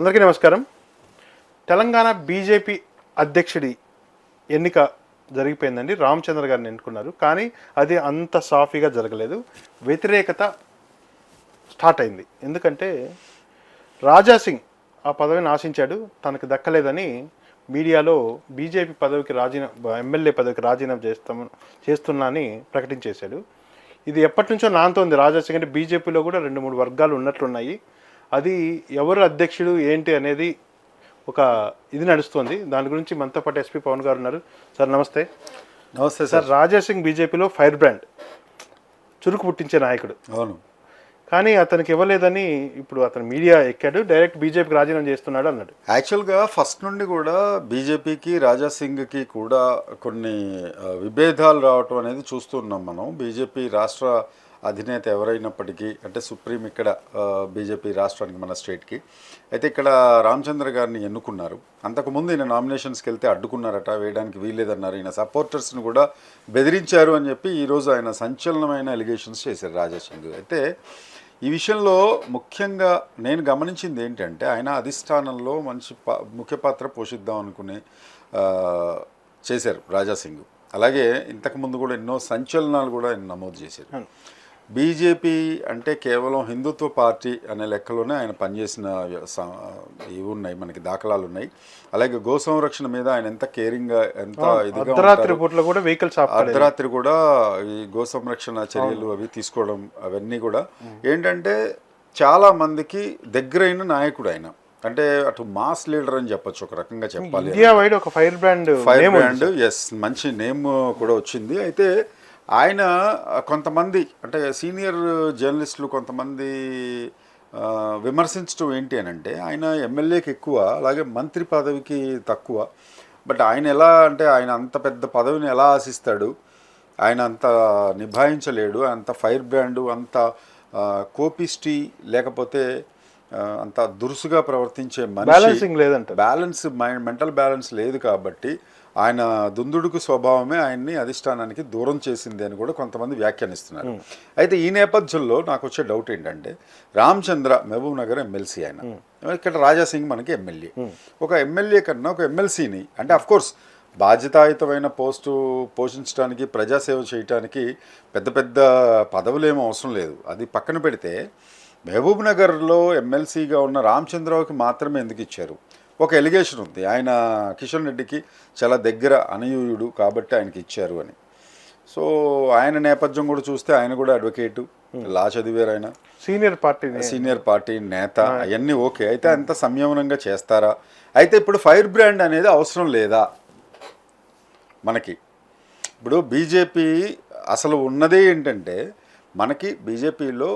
అందరికీ నమస్కారం. తెలంగాణ బీజేపీ అధ్యక్షుడి ఎన్నిక జరిగిపోయిందండి. రామచంద్ర గారిని ఎన్నుకున్నారు. కానీ అది అంత సాఫీగా జరగలేదు. వ్యతిరేకత స్టార్ట్ అయింది. ఎందుకంటే రాజా సింగ్ ఆ పదవిని ఆశించాడు. తనకు దక్కలేదని మీడియాలో బీజేపీ పదవికి రాజీనామా ఎమ్మెల్యే పదవికి రాజీనామా చేస్తాము చేస్తున్నా అని ప్రకటించేశాడు. ఇది ఎప్పటి నుంచో నాంతోంది. రాజా సింగ్ అంటే బీజేపీలో కూడా రెండు మూడు వర్గాలు ఉన్నట్లున్నాయి. అది ఎవరు అధ్యక్షుడు ఏంటి అనేది ఒక ఇది నడుస్తుంది. దాని గురించి మనతో పాటు ఎస్పీ పవన్ గారు ఉన్నారు. సార్ నమస్తే. నమస్తే సార్ సార్. రాజా సింగ్ బీజేపీలో ఫైర్ బ్రాండ్. చురుకు పుట్టించే నాయకుడు. అవును. కానీ అతనికి ఇవ్వలేదని ఇప్పుడు అతను మీడియా ఎక్కాడు. డైరెక్ట్ బీజేపీకి రాజీనామా చేస్తున్నాడు అన్నాడు. యాక్చువల్గా ఫస్ట్ నుండి కూడా బీజేపీకి రాజా సింగ్కి కూడా కొన్ని విభేదాలు రావటం అనేది చూస్తున్నాం మనం. బీజేపీ రాష్ట్ర అధినేత ఎవరైనప్పటికీ అంటే సుప్రీం ఇక్కడ బీజేపీ రాష్ట్రానికి మన స్టేట్కి. అయితే ఇక్కడ రామచంద్ర గారిని ఎన్నుకున్నారు. అంతకుముందు ఈయన నామినేషన్స్కి వెళ్తే అడ్డుకున్నారట వేయడానికి వీల్లేదన్నారు. ఈయన సపోర్టర్స్ని కూడా బెదిరించారు అని చెప్పి ఈరోజు ఆయన సంచలనమైన ఎలిగేషన్స్ చేశారు రాజా సింగ్ అయితే ఈ విషయంలో ముఖ్యంగా నేను గమనించింది ఏంటంటే ఆయన అధిష్టానంలో మంచి పా ముఖ్య పాత్ర పోషిద్దాం అనుకుని చేశారు రాజాసింగ్ అలాగే ఇంతకుముందు కూడా ఎన్నో సంచలనాలు కూడా ఆయన నమోదు చేశారు. బీజేపీ అంటే కేవలం హిందుత్వ పార్టీ అనే లెక్కలోనే ఆయన పనిచేసిన ఇవి ఉన్నాయి మనకి దాఖలాలు ఉన్నాయి. అలాగే గో సంరక్షణ మీద ఆయన ఎంత కేరింగ్గా ఎంత ఇదిగా అర్ధరాత్రి. పూట్ల కూడా వెహికల్స్ అర్ధరాత్రి కూడా ఈ గో సంరక్షణ చర్యలు అవి తీసుకోవడం అవన్నీ కూడా. ఏంటంటే చాలా మందికి దగ్గరైన నాయకుడు ఆయన. అంటే అటు మాస్ లీడర్ అని చెప్పొచ్చు ఒక రకంగా చెప్పాలి. ఇండియా వైడ్ ఒక fire brand fire brand as మంచి నేమ్ కూడా వచ్చింది. అయితే ఆయన కొంతమంది అంటే సీనియర్ జర్నలిస్టులు కొంతమంది విమర్శించడం ఏంటి అని అంటే ఆయన ఎమ్మెల్యేకి ఎక్కువ అలాగే మంత్రి పదవికి తక్కువ. బట్ ఆయన ఎలా అంటే ఆయన అంత పెద్ద పదవిని ఎలా ఆశిస్తాడు? ఆయన అంత నిభాయించలేడు అంత ఫైర్ బ్రాండు అంత కోపిస్టి లేకపోతే అంత దురుసుగా ప్రవర్తించే మనిషి బ్యాలెన్సింగ్ లేదంట బ్యాలెన్స్ మైండ్ మెంటల్ బ్యాలెన్స్ లేదు కాబట్టి ఆయన దుందుడుకు స్వభావమే ఆయన్ని అధిష్టానానికి దూరం చేసింది అని కూడా కొంతమంది వ్యాఖ్యానిస్తున్నారు. అయితే ఈ నేపథ్యంలో నాకు వచ్చే డౌట్ ఏంటంటే రామచంద్ర మహబూబ్ నగర్ ఎమ్మెల్సీ ఆయన. ఇక్కడ రాజా సింగ్ మనకి ఎమ్మెల్యే ఒక ఎమ్మెల్యే కన్నా ఒక ఎమ్మెల్సీని అంటే అఫ్ కోర్స్ బాధ్యతాయుతమైన పోస్టు పోషించడానికి ప్రజాసేవ చేయడానికి పెద్ద పెద్ద పదవులు ఏమీ అవసరం లేదు. అది పక్కన పెడితే మహబూబ్ నగర్లో ఎమ్మెల్సీగా ఉన్న రామచంద్రరావుకి మాత్రమే ఎందుకు ఇచ్చారు? ఒక ఎలిగేషన్ ఉంది. ఆయన కిషన్ రెడ్డికి చాలా దగ్గర అనయూయుడు కాబట్టి ఆయనకి ఇచ్చారు అని. సో ఆయన నేపథ్యం కూడా చూస్తే ఆయన కూడా అడ్వకేటు లా చదివారు ఆయన సీనియర్ పార్టీ సీనియర్ పార్టీ నేత అవన్నీ ఓకే. అయితే అంత సంయమనంగా చేస్తారా? అయితే ఇప్పుడు ఫైర్ బ్రాండ్ అనేది అవసరం లేదా? మనకి. ఇప్పుడు బీజేపీ అసలు ఉన్నదే ఏంటంటే మనకి బీజేపీలో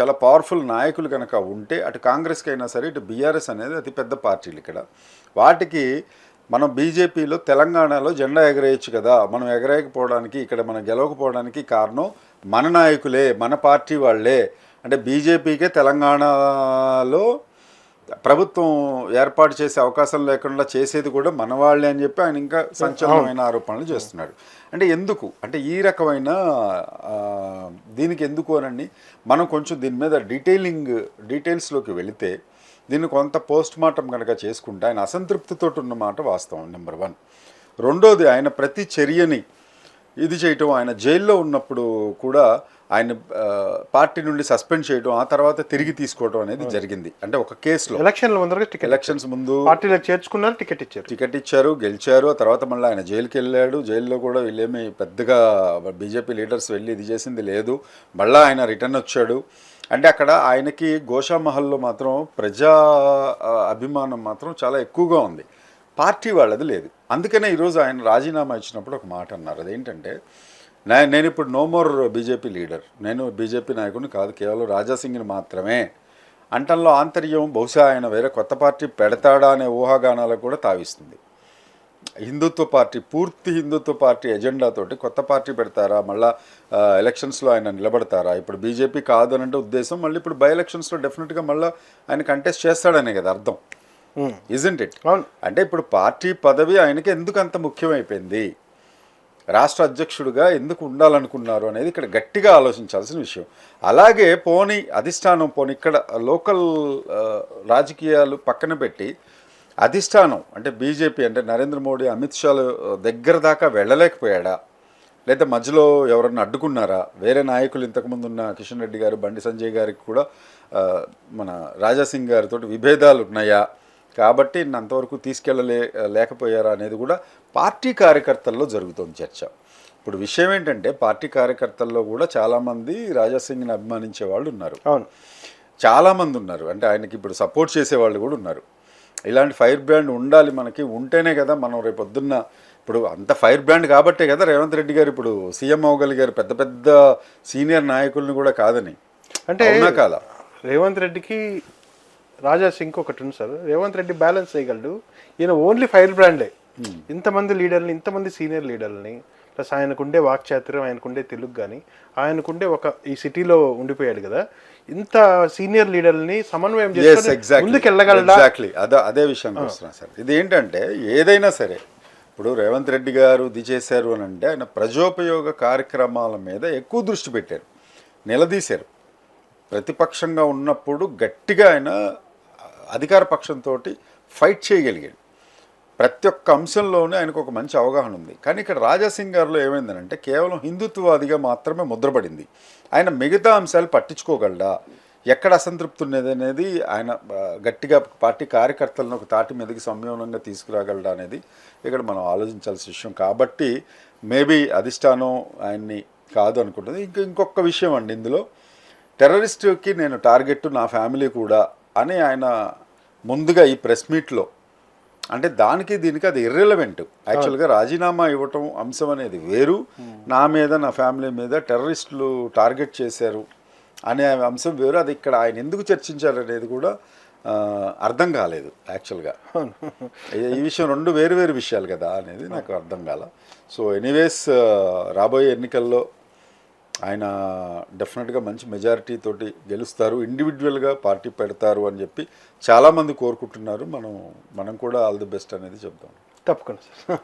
చాలా పవర్ఫుల్ నాయకులు కనుక ఉంటే అటు కాంగ్రెస్కి అయినా సరే ఇటు బీఆర్ఎస్ అనేది అతిపెద్ద పార్టీలు ఇక్కడ. వాటికి మనం బీజేపీలో తెలంగాణలో జెండా ఎగరేయచ్చు కదా. మనం ఎగరేయకపోవడానికి ఇక్కడ మనం గెలవకపోవడానికి కారణం మన నాయకులే మన పార్టీ వాళ్ళే. అంటే బీజేపీకే తెలంగాణలో ప్రభుత్వం ఏర్పాటు చేసే అవకాశం లేకుండా చేసేది కూడా మన వాళ్ళే అని చెప్పి ఆయన ఇంకా సంచలనమైన ఆరోపణలు చేస్తున్నాడు. అంటే ఎందుకు? అంటే ఈ రకమైన దీనికి ఎందుకు అనండి? మనం కొంచెం దీని మీద డీటెయిలింగ్ డీటెయిల్స్లోకి వెళితే దీన్ని కొంత పోస్ట్ మార్టం కనుక చేసుకుంటే ఆయన అసంతృప్తితో ఉన్న మాట వాస్తవం నెంబర్ వన్. రెండోది ఆయన ప్రతి చర్యని ఇది చేయటం ఆయన జైల్లో ఉన్నప్పుడు కూడా ఆయన పార్టీ నుండి సస్పెండ్ చేయడం ఆ తర్వాత తిరిగి తీసుకోవడం అనేది జరిగింది. అంటే ఒక కేసులో. ఎలక్షన్ల ముందర టికెట్ ఎలక్షన్స్ ముందు పార్టీలో చేర్చుకున్నారు టికెట్ ఇచ్చారు. టికెట్ ఇచ్చారు గెలిచారు ఆ తర్వాత మళ్ళీ ఆయన జైలుకి వెళ్ళాడు. జైల్లో కూడా వీళ్ళేమి పెద్దగా బీజేపీ లీడర్స్ వెళ్ళి ఇది చేసింది లేదు. మళ్ళీ ఆయన రిటర్న్ వచ్చాడు. అంటే అక్కడ ఆయనకి గోషామహల్లో మాత్రం ప్రజా అభిమానం మాత్రం చాలా ఎక్కువగా ఉంది. పార్టీ వాళ్ళది లేదు. అందుకనే ఈరోజు ఆయన రాజీనామా ఇచ్చినప్పుడు ఒక మాట అన్నారు. అదేంటంటే నేను ఇప్పుడు నో మోర్ బీజేపీ లీడర్ నేను బీజేపీ నాయకుడిని కాదు కేవలం రాజాసింగ్ని మాత్రమే. అంటంలో ఆంతర్యం బహుశా ఆయన వేరే కొత్త పార్టీ పెడతాడా అనే ఊహాగానాలకు కూడా తావిస్తుంది. హిందుత్వ పార్టీ పూర్తి హిందుత్వ పార్టీ ఎజెండాతోటి కొత్త పార్టీ పెడతారా? మళ్ళీ ఎలక్షన్స్లో ఆయన నిలబడతారా? ఇప్పుడు బీజేపీ కాదు అనంటే అంటే ఉద్దేశం మళ్ళీ ఇప్పుడు బై ఎలక్షన్స్లో డెఫినెట్గా మళ్ళీ ఆయన కంటెస్ట్ చేస్తాడనే కదా అర్థం. ఇజంట్ ఇట్ అవును. అంటే ఇప్పుడు పార్టీ పదవి ఆయనకి ఎందుకు అంత ముఖ్యమైపోయింది? రాష్ట్ర అధ్యక్షుడిగా ఎందుకు ఉండాలనుకున్నారు అనేది ఇక్కడ గట్టిగా ఆలోచించాల్సిన విషయం. అలాగే పోనీ అధిష్టానం పోనీ ఇక్కడ లోకల్ రాజకీయాలు పక్కన పెట్టి అధిష్టానం అంటే బీజేపీ అంటే నరేంద్ర మోడీ అమిత్ షాలు దగ్గర దాకా వెళ్ళలేకపోయాడా? లేదా మధ్యలో ఎవరన్నా అడ్డుకున్నారా? వేరే నాయకులు ఇంతకుముందు ఉన్న కిషన్ రెడ్డి గారు బండి సంజయ్ గారికి కూడా మన రాజాసింగ్ గారితో విభేదాలు ఉన్నాయా? కాబట్టి నన్ను అంతవరకు తీసుకెళ్ళలే లేకపోయారా అనేది కూడా పార్టీ కార్యకర్తల్లో జరుగుతోంది చర్చ. ఇప్పుడు విషయం ఏంటంటే పార్టీ కార్యకర్తల్లో కూడా చాలామంది రాజాసింగ్ని అభిమానించే వాళ్ళు ఉన్నారు. అవును. చాలామంది ఉన్నారు. అంటే ఆయనకి ఇప్పుడు సపోర్ట్ చేసేవాళ్ళు కూడా ఉన్నారు. ఇలాంటి ఫైర్ బ్రాండ్ ఉండాలి మనకి ఉంటేనే కదా మనం రేపు పొద్దున్న ఇప్పుడు అంత ఫైర్ బ్రాండ్ కాబట్టే కదా రేవంత్ రెడ్డి గారు ఇప్పుడు సీఎం అవ్వగలిగారు పెద్ద పెద్ద సీనియర్ నాయకుల్ని కూడా కాదని. అంటే కాదా? రేవంత్ రెడ్డికి రాజా సింగ్ ఒకటి ఉంది సార్. రేవంత్ రెడ్డి బ్యాలెన్స్ చేయగలడు. ఈయన ఓన్లీ ఫైర్ బ్రాండే. ఇంతమంది లీడర్ని ఇంతమంది సీనియర్ లీడర్ని ప్లస్ ఆయనకుండే వాక్చాతుర్యం ఆయనకుండే తెలుగు కానీ ఆయనకుండే ఒక ఈ సిటీలో ఉండిపోయాడు కదా. ఇంత సీనియర్ లీడర్ని సమన్వయం చేసుకొని ఎగ్జాక్ట్లీ ముందుకు వెళ్ళగలడా ఎగ్జాక్ట్లీ అదే అదే విషయానికి వస్తున్నా సార్. ఇది ఏంటంటే ఏదైనా సరే ఇప్పుడు రేవంత్ రెడ్డి గారు ఇది చేశారు అని అంటే ఆయన ప్రజోపయోగ కార్యక్రమాల మీద ఎక్కువ దృష్టి పెట్టారు. నిలదీశారు. ప్రతిపక్షంగా ఉన్నప్పుడు గట్టిగా ఆయన అధికార పక్షంతో ఫైట్ చేయగలిగాడు. ప్రతి ఒక్క అంశంలోనే ఆయనకు ఒక మంచి అవగాహన ఉంది. కానీ ఇక్కడ రాజాసింగ్ గారిలో ఏమైందనంటే కేవలం హిందుత్వవాదిగా మాత్రమే ముద్రపడింది. ఆయన మిగతా అంశాలు పట్టించుకోగలడా? ఎక్కడ అసంతృప్తి ఉన్నది అనేది ఆయన గట్టిగా పార్టీ కార్యకర్తలను ఒక తాటి మీదకి సంయమనంగా తీసుకురాగలడా అనేది ఇక్కడ మనం ఆలోచించాల్సిన విషయం. కాబట్టి మేబీ అధిష్టానం ఆయన్ని కాదు అనుకుంటుంది. ఇంక ఇంకొక విషయం అండి ఇందులో. టెర్రరిస్ట్కి నేను టార్గెట్ నా ఫ్యామిలీ కూడా అని ఆయన ముందుగా ఈ ప్రెస్ మీట్లో అంటే దానికి దీనికి అది ఇర్రెలవెంట్ యాక్చువల్గా రాజీనామా ఇవ్వటం అంశం అనేది వేరు. నా మీద నా ఫ్యామిలీ మీద టెర్రరిస్టులు టార్గెట్ చేశారు అనే అంశం వేరు. అది ఇక్కడ ఆయన ఎందుకు చర్చించారు అనేది కూడా అర్థం కాలేదు యాక్చువల్గా ఈ విషయం రెండు వేరు వేరు విషయాలు కదా అనేది నాకు అర్థం కాల. సో ఎనీవేస్ రాబోయే ఎన్నికల్లో ఆయన డెఫినెట్గా మంచి మెజారిటీ తోటి గెలుస్తారు. ఇండివిజువల్గా పార్టీ పెడతారు అని చెప్పి చాలామంది కోరుకుంటున్నారు. మనం మనం కూడా ఆల్ ది బెస్ట్ అనేది చెప్తాం. తప్పకుండా సార్.